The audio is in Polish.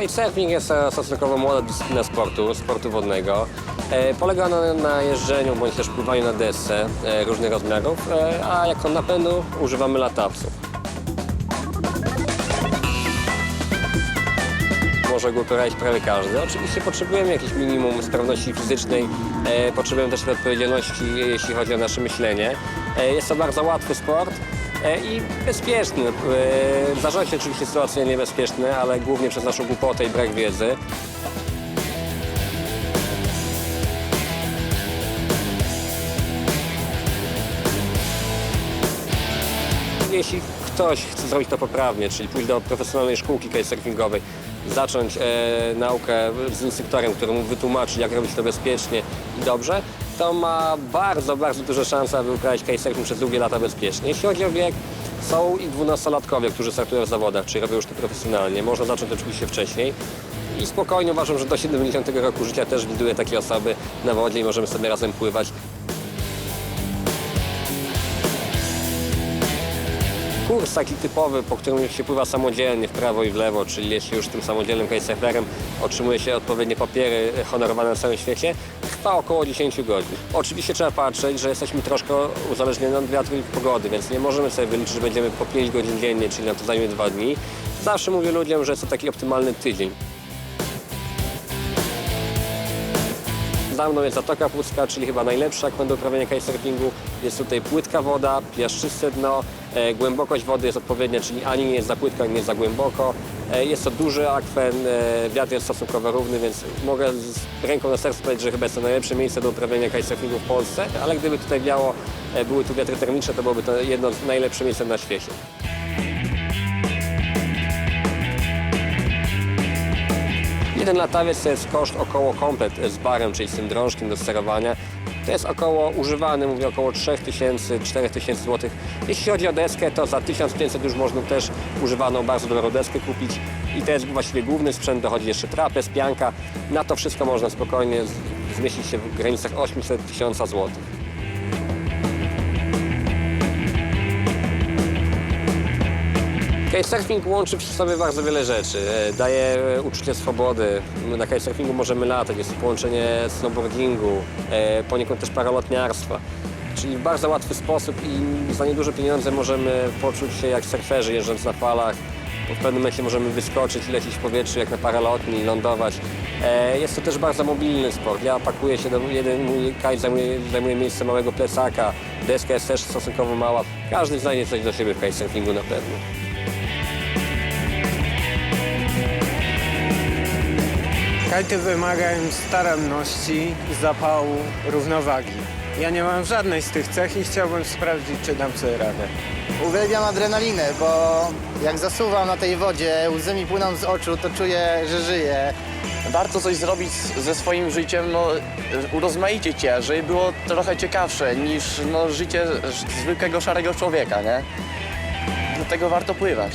Kitesurfing jest e, stosunkowo młoda dyscyplina sportu, sportu wodnego. E, Polega ona na jeżdżeniu bądź też pływaniu na desce e, różnych rozmiarów, a jako napędu używamy latapsów. Może go uprawiać prawie każdy. Oczywiście potrzebujemy jakieś minimum sprawności fizycznej, potrzebujemy też odpowiedzialności, jeśli chodzi o nasze myślenie. Jest to bardzo łatwy sport e, i bezpieczny. E, się oczywiście sytuacje niebezpieczne, ale głównie przez naszą głupotę i brak wiedzy. Jeśli ktoś chce zrobić to poprawnie, czyli pójść do profesjonalnej szkółki kitesurfingowej, zacząć e, naukę z instruktorem, który mu wytłumaczy, jak robić to bezpiecznie i dobrze, to ma bardzo, bardzo duże szanse, aby uprawiać kitesurfing przez długie lata bezpiecznie. Jeśli chodzi o wiek, są i dwunastolatkowie, którzy startują w zawodach, czyli robią już to profesjonalnie. Można zacząć oczywiście wcześniej. I spokojnie uważam, że do 70 roku życia też widuję takie osoby na wodzie i możemy sobie razem pływać. Kurs taki typowy, po którym się pływa samodzielnie w prawo i w lewo, czyli jeśli już tym samodzielnym kitesurferem otrzymuje się odpowiednie papiery honorowane na całym świecie, trwa około 10 godzin. Oczywiście trzeba patrzeć, że jesteśmy troszkę uzależnieni od wiatru i pogody, więc nie możemy sobie wyliczyć, że będziemy po 5 godzin dziennie, czyli nam to zajmie 2 dni. Zawsze mówię ludziom, że jest to taki optymalny tydzień. Za mną jest Zatoka Pucka, czyli chyba najlepsza akwen do uprawiania kitesurfingu. Jest tutaj płytka woda, piaszczyste dno, e, głębokość wody jest odpowiednia, czyli ani nie jest za płytko, ani nie jest za głęboko. E, jest to duży akwen, e, wiatr jest stosunkowo równy, więc mogę z ręką na sercu powiedzieć, że chyba jest to najlepsze miejsce do uprawiania kitesurfingu w Polsce, ale gdyby tutaj wiało, e, były tu wiatry termiczne, to byłoby to jedno z najlepszych miejsc na świecie. Jeden latawiec to jest koszt około komplet z barem, czyli z tym drążkiem do sterowania. To jest około używany, mówię około 3000-4000 zł. Jeśli chodzi o deskę, to za 1500 już można też używaną bardzo dobrą deskę kupić. I to jest właściwie główny sprzęt, dochodzi jeszcze trapez, pianka. Na to wszystko można spokojnie zmieścić się w granicach 800-1000 zł. Kitesurfing łączy w sobie bardzo wiele rzeczy. E, Daje uczucie swobody. Na kitesurfingu możemy latać, jest połączenie snowboardingu, e, poniekąd też paralotniarstwa. Czyli w bardzo łatwy sposób i za nieduże pieniądze możemy poczuć się jak surferzy jeżdżąc na falach. W pewnym momencie możemy wyskoczyć i lecieć w powietrzu jak na paralotni, lądować. E, Jest to też bardzo mobilny sport. Ja pakuję się do jeden mój kite zajmuje, zajmuje miejsce małego plecaka. Deska jest też stosunkowo mała. Każdy znajdzie coś do siebie w kitesurfingu na pewno. Kajty wymagają staranności, zapału, równowagi. Ja nie mam żadnej z tych cech i chciałbym sprawdzić, czy dam sobie radę. Uwielbiam adrenalinę, bo jak zasuwam na tej wodzie, łzy mi płyną z oczu, to czuję, że żyję. warto coś zrobić ze swoim życiem, no, urozmaicić je, żeby było trochę ciekawsze niż no, życie zwykłego szarego człowieka, nie? Dlatego warto pływać.